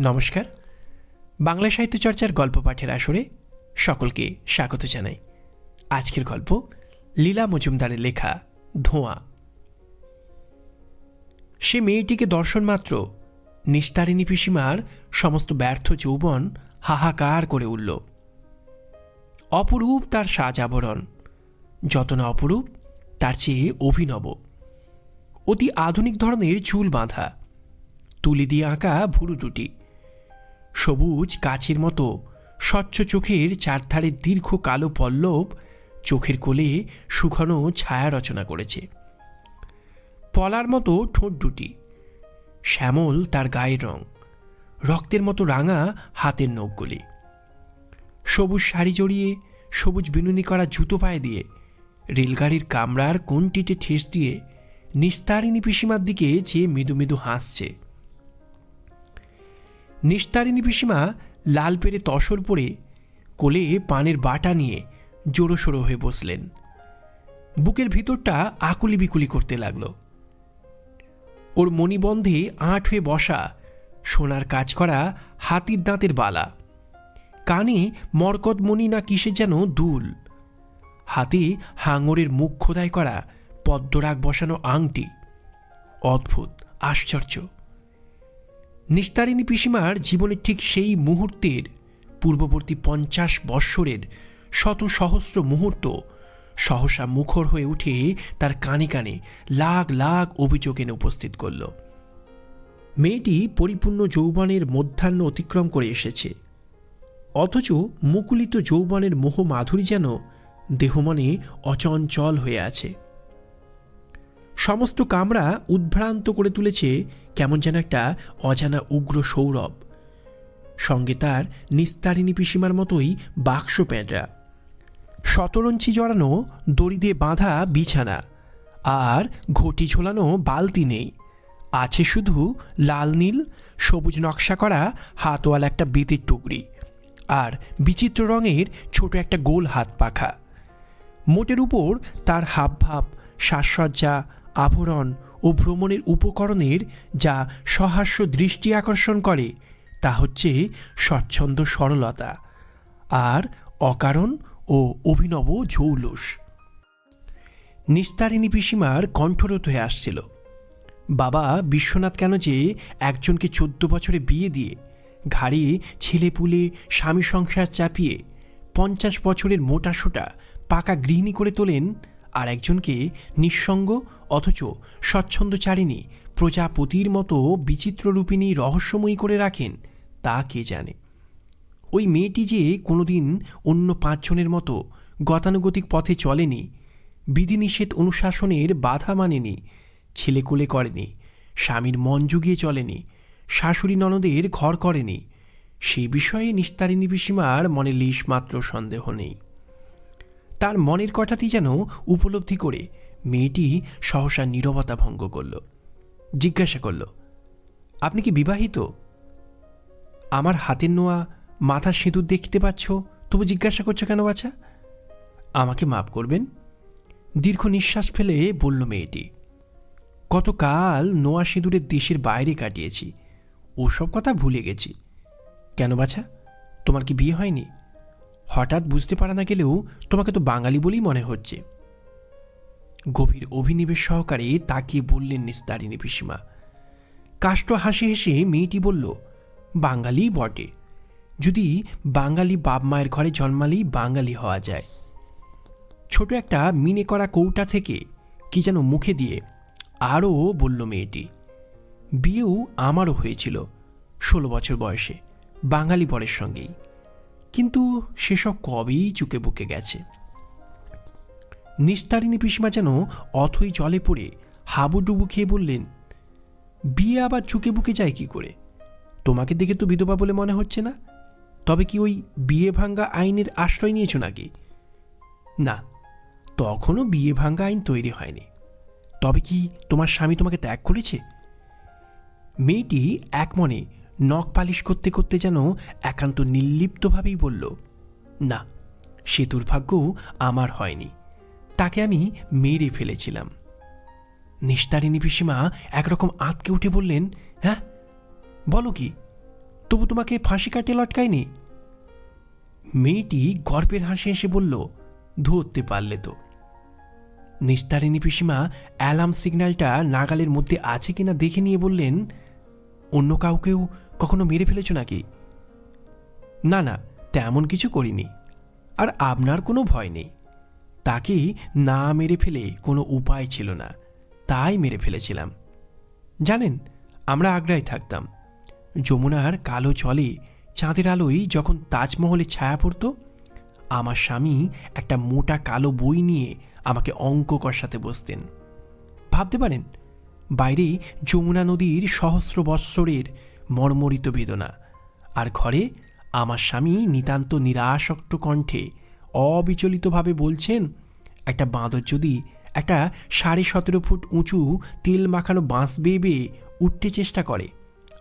নমস্কার। বাংলা সাহিত্য চর্চার গল্প পাঠের আসরে সকলকে স্বাগত জানাই। আজকের গল্প লীলা মজুমদারের লেখা ধোঁয়া। সে মেয়েটিকে দর্শন মাত্র নিস্তারিণী পিসিমার সমস্ত ব্যর্থ যৌবন হাহাকার করে উঠল। অপরূপ তার সাজ আবরণ, যত না অপরূপ, তার চেয়ে অভিনব। অতি আধুনিক ধরনের চুল বাঁধা, তুলি দিয়ে আঁকা ভুরু দুটি সবুজ কাচের মতো, স্বচ্ছ চোখের চারধারে দীর্ঘ কালো পল্লব চোখের কোলে সুঘন ছায়া রচনা করেছে। পলার মতো ঠোঁট দুটি, শ্যামল তার গায়ের রং, রক্তের মতো রাঙা হাতের নখগুলি। সবুজ শাড়ি জড়িয়ে, সবুজ বিনুনি করা জুতো পায়ে দিয়ে, রেলগাড়ির কামরার কোনটিতে ঠেস দিয়ে নিস্তারিণী পিসিমার দিকে চেয়ে মৃদু মৃদু হাসছে। নিস্তারিণী পিসিমা লাল পেরে তসর পরে কোলে পানের বাটা নিয়ে জোড়োসোড়ো হয়ে বসলেন। বুকের ভিতরটা আকুলি বিকুলি করতে লাগল। ওর মণিবন্ধে আঁট হয়ে বসা সোনার কাজ করা হাতির দাঁতের বালা। কানে মরকত মণি না কিসের যেন দুল। হাতে হাঙরের মুখ খোদাই করা পদ্মরাগ বসানো আংটি। অদ্ভুত, আশ্চর্য। নিস্তারিণী পিসিমার জীবনের ঠিক সেই মুহূর্তের, পূর্ববর্তী পঞ্চাশ বৎসরের শত সহস্র মুহূর্ত সহসা মুখর হয়ে উঠে তার কানে কানে লাখ লাখ অভিযোগ এনে উপস্থিত করল। মেয়েটি পরিপূর্ণ যৌবনের মধ্যাহ্ন অতিক্রম করে এসেছে। অথচ মুকুলিত যৌবনের মোহ মাধুরী যেন দেহমনে অচঞ্চল হয়ে আছে। সমস্ত কামরা উদ্ভ্রান্ত করে তুলেছে কেমন যেন একটা অজানা উগ্র সৌরভ। সঙ্গে তার নিস্তারিণী পিসিমার মতোই বাক্স প্যাঁটরা শতরঞ্চি জড়ানো দড়ি দিয়ে বাঁধা বিছানা আর ঘটি ঝোলানো বালতি নেই। আছে শুধু লাল নীল, সবুজ নকশা করা হাতওয়ালা একটা বেতের টুকরি আর বিচিত্র রঙের ছোট একটা গোল হাত পাখা। মোটের উপর তার হাবভাব, সাজসজ্জা আভরণ ও ভ্রমণের উপকরণের যা সহাস্য দৃষ্টি আকর্ষণ করে, তা হচ্ছে স্বচ্ছন্দ সরলতা আর অকারণ ও অভিনব জৌলুস। নিস্তারিণী পিসিমার কণ্ঠরোধ হয়ে আসছিল। বাবা বিশ্বনাথ কেন যে একজনকে চোদ্দ বছরে বিয়ে দিয়ে ঘাড়ে ছেলেপুলে স্বামী সংসার চাপিয়ে পঞ্চাশ বছরের মোটা সোটা পাকা গৃহিণী করে তোলেন আর একজনকে নিঃসঙ্গ অথচ স্বচ্ছন্দচারিণী প্রজাপতির মতো বিচিত্ররূপিণী রহস্যময়ী করে রাখেন, তা কে জানে? ওই মেয়েটি যে কোনোদিন অন্য পাঁচজনের মতো গতানুগতিক পথে চলেনি, বিধিনিষেধ অনুশাসনের বাধা মানেনি, ছেলেকুলে করেনি, স্বামীর মন জুগিয়ে চলেনি, শাশুড়ি ননদের ঘর করেনি সেই বিষয়ে নিস্তারিণী পিসিমার মনে লিশ মাত্র সন্দেহ নেই। তার মনের কথাটি যেন উপলব্ধি করে মেয়েটি সহসা নীরবতা ভঙ্গ করল। জিজ্ঞাসা করল, আপনি কি বিবাহিত? আমার হাতের নোয়া, মাথার সিঁদুর দেখতে পাচ্ছ? তবু জিজ্ঞাসা করছ কেন বাছা? আমাকে মাফ করবেন? দীর্ঘ নিঃশ্বাস ফেলে বলল মেয়েটি, কতকাল নোয়া সিঁদুরের দেশের বাইরে কাটিয়েছি। ওসব কথা ভুলে গেছি। কেন বাছা? তোমার কি বিয়ে হয়নি? হঠাৎ বুঝতে পারা না গেলেও তোমাকে তো বাঙালি বলেই মনে হচ্ছে। গভীর অভিনিবেশ সহকারে তাকিয়ে বললেন নিস্তারিণী পিসিমা কাষ্ট হাসি হেসে মেয়েটি বলল, বাঙালি বটে। যদি বাঙালি বাপ মায়ের ঘরে জন্মালেই বাঙালি হওয়া যায়। ছোট একটা মিনে করা কৌটা থেকে কি যেন মুখে দিয়ে আরও বলল মেয়েটি, বিয়েও আমারও হয়েছিল ষোলো বছর বয়সে, বাঙালি বরের সঙ্গেই। কিন্তু সেসব কবেই চুকে বুকে গেছে। নিস্তারিণী পিসিমা যেন অথই জলে পড়ে হাবুডুবু খেয়ে বললেন, বিয়ে আবার চুকে বুকে যায় কি করে? তোমাকে দেখে তো বিধবা বলে মনে হচ্ছে না? তবে কি ওই বিয়ে ভাঙ্গা আইনের আশ্রয় নিয়েছো নাকি? না, তখনও বিয়ে ভাঙ্গা আইন তৈরি হয়নি। তবে কি তোমার স্বামী তোমাকে ত্যাগ করেছে? মেয়েটি এক মনে নখ পালিশ করতে করতে যেন একান্ত নির্লিপ্তভাবেই বলল, না, সে দুর্ভাগ্য আমার হয়নি। তাকে আমি মেরে ফেলেছিলাম। নিস্তারিণী পিসিমা একরকম আঁতকে উঠে বললেন হ্যাঁ বলো কি, তবু তোমাকে ফাঁসি কাটে লটকায়নি? মেয়েটি গর্বের হাসি এসে বলল, ধরতে পারলে তো। নিস্তারিণী পিসিমা অ্যালার্ম সিগন্যালটা নাগালের মধ্যে আছে কিনা দেখে নিয়ে বললেন, অন্য কাউকেও কখনো মেরে ফেলেছ নাকি? না না, তেমন কিছু করিনি। আর আপনার কোনো ভয় নেই। তাকে না মেরে ফেলে কোনো উপায় ছিল না। তাই মেরে ফেলেছিলাম। জানেন, আমরা আগ্রায় থাকতাম। যমুনার কালো জলে চাঁদের আলোয় যখন তাজমহলে ছায়া পড়ত, আমার স্বামী একটা মোটা কালো বই নিয়ে আমাকে অঙ্ক কষাতে বসতেন। ভাবতে পারেন, বাইরে যমুনা নদীর সহস্র বৎসরের মর্মরিত বেদনা। আর ঘরে আমার স্বামী নিতান্ত নিরাসক্ত কণ্ঠে অবিচলিতভাবে বলছেন, একটা বাঁদর যদি একটা সাড়ে সতেরো ফুট উঁচু তেল মাখানো বাঁশ বেয়ে বেয়ে উঠতে চেষ্টা করে,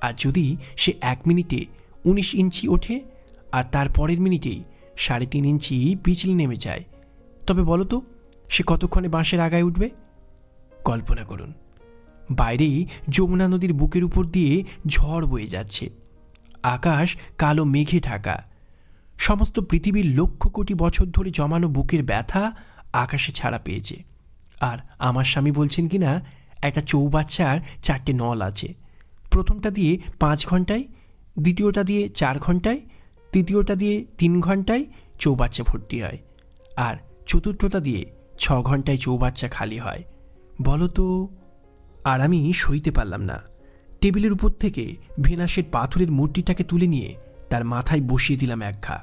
আর যদি সে এক মিনিটে উনিশ ইঞ্চি ওঠে, আর তার পরের মিনিটেই সাড়ে তিন ইঞ্চি পিছল নেমে যায়, তবে বলো তো সে কতক্ষণে বাঁশের আগায় উঠবে? কল্পনা করুন। বাইরে যমুনা নদীর বুকের উপর দিয়ে ঝড় বয়ে যাচ্ছে। আকাশ কালো মেঘে ঢাকা। সমস্ত পৃথিবীর লক্ষ কোটি বছর ধরে জমানো বুকের ব্যথা আকাশে ছাড়া পেয়েছে। আর আমার স্বামী বলছেন কি না একটা চৌবাচ্চার চারটে নল আছে। প্রথমটা দিয়ে পাঁচ ঘন্টায়, দ্বিতীয়টা দিয়ে চার ঘন্টায়, তৃতীয়টা দিয়ে তিন ঘন্টায় চৌবাচ্চা ভর্তি হয়। আর চতুর্থটা দিয়ে ছ ঘন্টায় চৌবাচ্চা খালি হয়। বলো তো আর আমি সইতে পারলাম না। টেবিলের উপর থেকে ভেনাসের পাথরের মূর্তিটাকে তুলে নিয়ে তার মাথায় বসিয়ে দিলাম এক ঘা।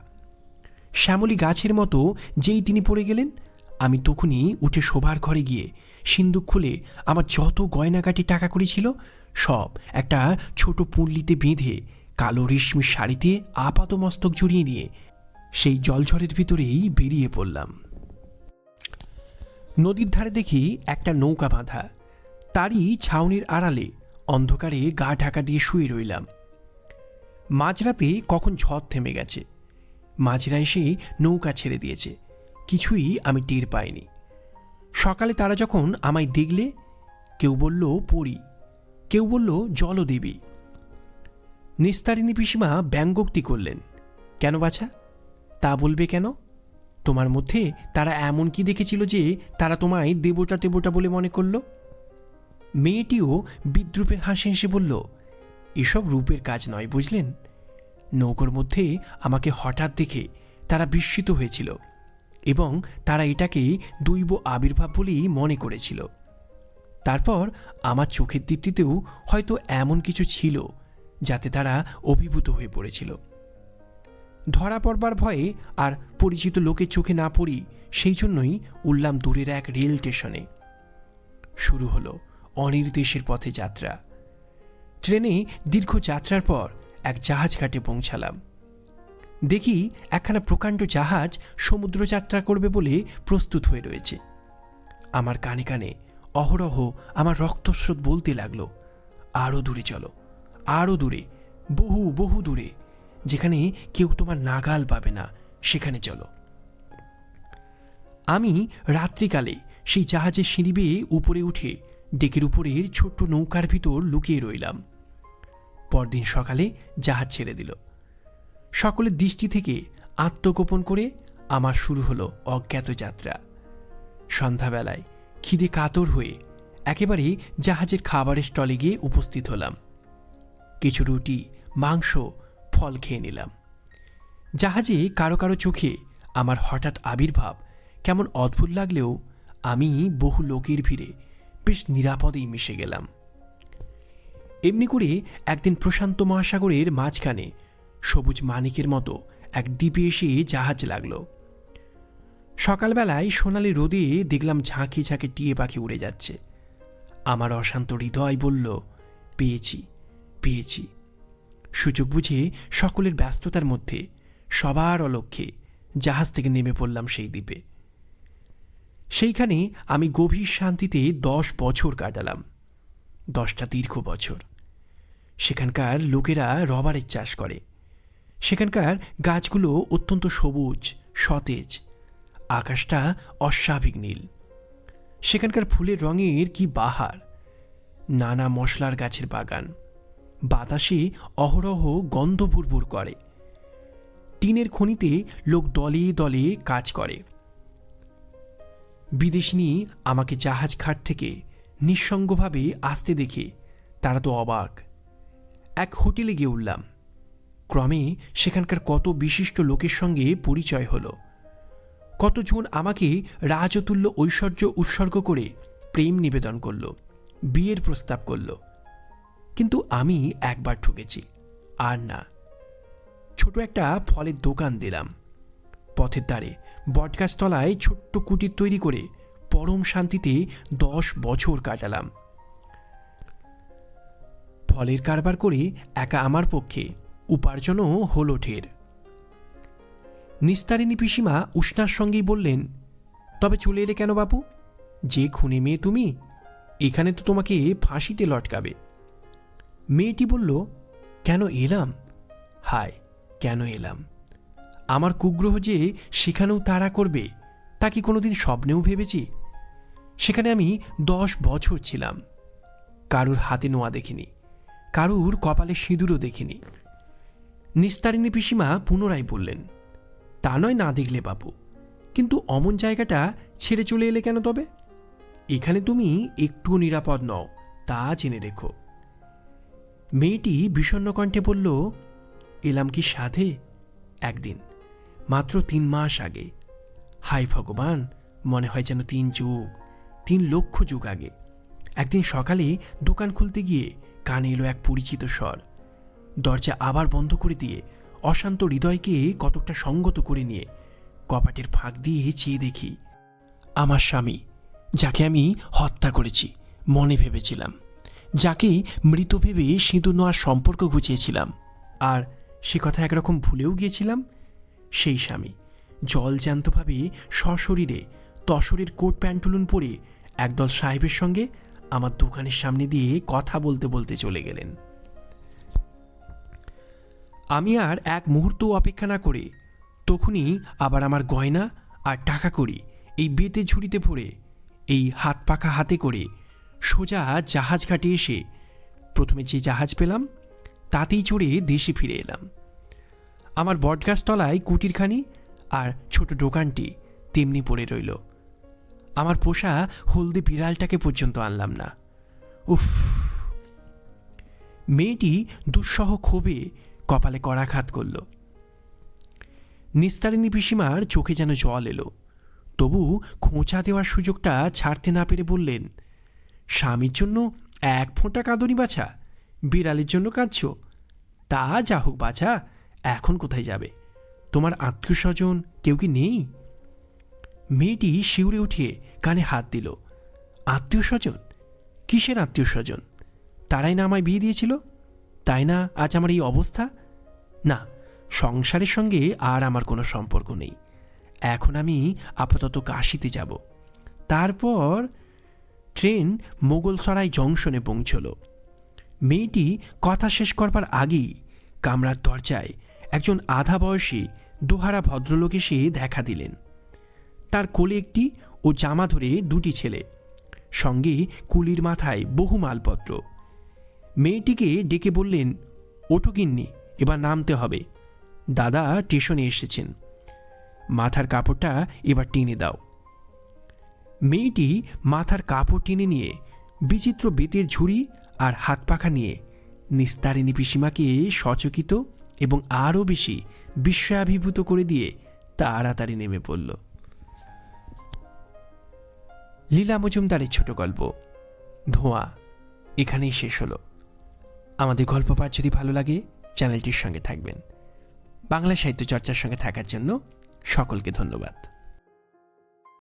শ্যামলী গাছের মতো যেই তিনি পড়ে গেলেন, আমি তখনই উঠে শোভার ঘরে গিয়ে সিন্দুক খুলে আমার যত গয়নাগাটি টাকা করেছিল সব একটা ছোট পুঁটলিতে বেঁধে কালো রেশমি শাড়িতে আপাত মস্তক জড়িয়ে নিয়ে সেই জলঝড়ের ভিতরেই বেরিয়ে পড়লাম। নদীর ধারে দেখি একটা নৌকা বাঁধা। তারই ছাউনির আড়ালে অন্ধকারে গা ঢাকা দিয়ে শুয়ে রইলাম। মাঝরাতে কখন ঝড় থেমে গেছে, মাঝরা এসে নৌকা ছেড়ে দিয়েছে, কিছুই আমি টের পাইনি। সকালে তারা যখন আমায় দেখলে, কেউ বলল, পড়ি। কেউ বলল জল জলদেবী নিস্তারিণী পিসিমা ব্যঙ্গোক্তি করলেন, কেন বাছা? তা বলবে কেন? তোমার মধ্যে তারা এমন কি দেখেছিল যে তারা তোমায় দেবতা দেবতা বলে মনে করল? মেয়েটিও বিদ্রুপের হাসি হেসে বলল, এসব রূপের কাজ নয়, বুঝলেন? নৌকোর মধ্যে আমাকে হঠাৎ দেখে তারা বিস্মিত হয়েছিল এবং তারা এটাকে দৈব আবির্ভাব বলেই মনে করেছিল। তারপর আমার চোখের দীপ্তিতেও হয়তো এমন কিছু ছিল যাতে তারা অভিভূত হয়ে পড়েছিল। ধরা পড়বার ভয়ে আর পরিচিত লোকের চোখে না পড়ি, সেই জন্যই উঠলাম দূরের এক রেল স্টেশনে। শুরু হলো অনির্দেশের পথে যাত্রা। ট্রেনে দীর্ঘ যাত্রার পর এক জাহাজ ঘাটে পৌঁছালাম। দেখি একখানা প্রকাণ্ড জাহাজ সমুদ্র যাত্রা করবে বলে প্রস্তুত হয়ে রয়েছে। আমার কানে কানে অহরহ আমার রক্তস্রোত বলতে লাগল আরও দূরে চলো আরও দূরে, বহু বহু দূরে, যেখানে কেউ তোমার নাগাল পাবে না, সেখানে চলো। আমি রাত্রিকালে সেই জাহাজের সিঁড়ি বেয়ে উপরে উঠে ডেকের উপরের ছোট্ট নৌকার ভিতর লুকিয়ে রইলাম। পরদিন সকালে জাহাজ ছেড়ে দিল। সকলের দৃষ্টি থেকে আত্মগোপন করে আমার শুরু হলো অজ্ঞাত যাত্রা। সন্ধ্যাবেলায় খিদে কাতর হয়ে একেবারে জাহাজের খাবারের স্টলে গিয়ে উপস্থিত হলাম। কিছু রুটি, মাংস, ফল খেয়ে নিলাম। জাহাজে কারও কারও চোখে আমার হঠাৎ আবির্ভাব কেমন অদ্ভুত লাগলেও আমি বহু লোকের ভিড়ে বেশ নিরাপদেই মিশে গেলাম। এমনি করে একদিন প্রশান্ত মহাসাগরের মাঝখানে, সবুজ মানিকের মতো এক দ্বীপে এসে জাহাজ লাগল। সকালবেলায় সোনালি রোদে দেখলাম ঝাঁকে ঝাঁকে টিয়ে পাখি উড়ে যাচ্ছে। আমার অশান্ত হৃদয় বলল, পেয়েছি পেয়েছি। সুযোগ বুঝে সকলের ব্যস্ততার মধ্যে সবার অলক্ষ্যে জাহাজ থেকে নেমে পড়লাম সেই দ্বীপে। সেইখানে আমি গভীর শান্তিতে দশ বছর কাটালাম। দশটা দীর্ঘ বছর। সেখানকার লোকেরা রবারের চাষ করে। সেখানকার গাছগুলো অত্যন্ত সবুজ, সতেজ। আকাশটা অস্বাভাবিক নীল। সেখানকার ফুলের রঙের কি বাহার। নানা মশলার গাছের বাগান। বাতাসে অহরহ গন্ধ ভুরভুর করে। টিনের খনিতে লোক দলে দলে কাজ করে। বিদেশিনী আমাকে জাহাজ ঘাট থেকে নিঃসঙ্গভাবে আসতে দেখে তারা তো অবাক। এক হোটেলে গিয়ে উঠলাম। ক্রমে সেখানকার কত বিশিষ্ট লোকের সঙ্গে পরিচয় হলো। কতজন আমাকে রাজতুল্য ঐশ্বর্য উৎসর্গ করে প্রেম নিবেদন করল, বিয়ের প্রস্তাব করল। কিন্তু আমি একবার ঠকেছি, আর না। ছোট একটা ফলের দোকান দিলাম, পথের ধারে। বটগাছতলায় ছোট্ট কুটির তৈরি করে পরম শান্তিতে দশ বছর কাটালাম। ফলের কারবার করে একা আমার পক্ষে উপার্জনও হলো ঠের। নিস্তারিণী পিসিমা উষ্ণার সঙ্গেই বললেন, তবে চলে এলে কেন বাপু? যে খুনে মেয়ে তুমি, এখানে তো তোমাকে ফাঁসিতে লটকাবে। মেয়েটি বলল, কেন এলাম? হায়, কেন এলাম? আমার কুগ্রহ যে সেখানেও তাড়া করবে, তা কি কোনোদিন স্বপ্নেও ভেবেছি? সেখানে আমি দশ বছর ছিলাম। কারুর হাতে নোয়া দেখিনি, কারুর কপালে সিঁদুরও দেখিনি। নিস্তারিণী পিসিমা পুনরায় বললেন, তা নয় না দেখলে বাপু, কিন্তু অমন জায়গাটা ছেড়ে চলে এলে কেন তবে? এখানে তুমি একটুও নিরাপদ নও, তা জেনে রেখো। মেয়েটি বিষণ্ণ কণ্ঠে বলল, এলাম কি সাধে? একদিন। মাত্র তিন মাস আগে। হাই ভগবান, মনে হয় যেন তিন যুগ, তিন লক্ষ যুগ আগে। একদিন সকালে দোকান খুলতে গিয়ে কানে এলো এক পরিচিত স্বর। দরজা আবার বন্ধ করে দিয়ে অশান্ত হৃদয়কে কতকটা সঙ্গত করে নিয়ে কপাটের ফাঁক দিয়ে চেয়ে দেখি, আমার স্বামী, যাকে আমি হত্যা করেছি, মনে ভেবেছিলাম। যাকে মৃত ভেবে সিঁদুর নোয়ার সম্পর্ক গুছিয়েছিলাম আর সে কথা একরকম ভুলেও গিয়েছিলাম? সেই স্বামী। জলজ্যান্তভাবে সশরীরে তসরের কোট প্যান্টুলুন পরে একদল সাহেবের সঙ্গে আমার দোকানের সামনে দিয়ে কথা বলতে বলতে চলে গেলেন। আমি আর এক মুহূর্ত অপেক্ষা না করে তখনই আবার আমার গয়না আর টাকা করি এই বেতে ঝুড়িতে ভরে এই হাত পাখা হাতে করে সোজা জাহাজ ঘাটে এসে প্রথমে যে জাহাজ পেলাম, তাতেই চড়ে দেশে ফিরে এলাম। আমার বটগাছতলায় কুটিরখানি আর ছোট দোকানটি তেমনি পড়ে রইল। আমার পোষা হলদে বিড়ালটাকে পর্যন্ত আনলাম না। উফ! মেয়েটি দুঃসহ ক্ষোভে কপালে করাঘাত করল। নিস্তারিণী পিসিমার চোখে যেন জল এলো। তবু খোঁচা দেওয়ার সুযোগটা ছাড়তে না পেরে বললেন, স্বামীর জন্য এক ফোঁটা কাঁদনি বাছা, বিড়ালের জন্য কাঁদছ। তা যা হোক বাছা এখন কোথায় যাবে? তোমার আত্মীয় স্বজন কেউ কি নেই? মেয়েটি শিউরে উঠিয়ে কানে হাত দিল। আত্মীয় স্বজন কিসের আত্মীয় স্বজন তারাই না আমায় বিয়ে দিয়েছিল? তাই না আজ আমার এই অবস্থা? না, সংসারের সঙ্গে আর আমার কোনো সম্পর্ক নেই। এখন আমি আপাতত কাশিতে যাব। তারপর ট্রেন মোগলসরাই জংশনে পৌঁছল। মেয়েটি কথা শেষ করবার আগেই কামরার দরজায় একজন আধা বয়সী দোহারা ভদ্রলোক এসে দেখা দিলেন। তার কোলে একটি ও জামা ধরে দুটি ছেলে, সঙ্গে কুলির মাথায় বহু মালপত্র। মেয়েটিকে ডেকে বললেন, ওঠো কিন্নি এবার নামতে হবে। দাদা স্টেশনে এসেছেন। মাথার কাপড়টা এবার টেনে দাও। মেয়েটি মাথার কাপড় টেনে নিয়ে বিচিত্র বেতের ঝুড়ি আর হাত পাখা নিয়ে নিস্তারিণী পিসিমাকে সচকিত এবং আরও বেশি বিস্ময়াভিভূত করে দিয়ে তাড়াতাড়ি নেমে পড়ল। লীলা মজুমদারের ছোট গল্প। ধোঁয়া। এখানেই শেষ হলো। আমাদের গল্প পাঠ যদি ভালো লাগে, চ্যানেলটির সঙ্গে থাকবেন। বাংলা সাহিত্য চর্চার সঙ্গে থাকার জন্য সকলকে ধন্যবাদ।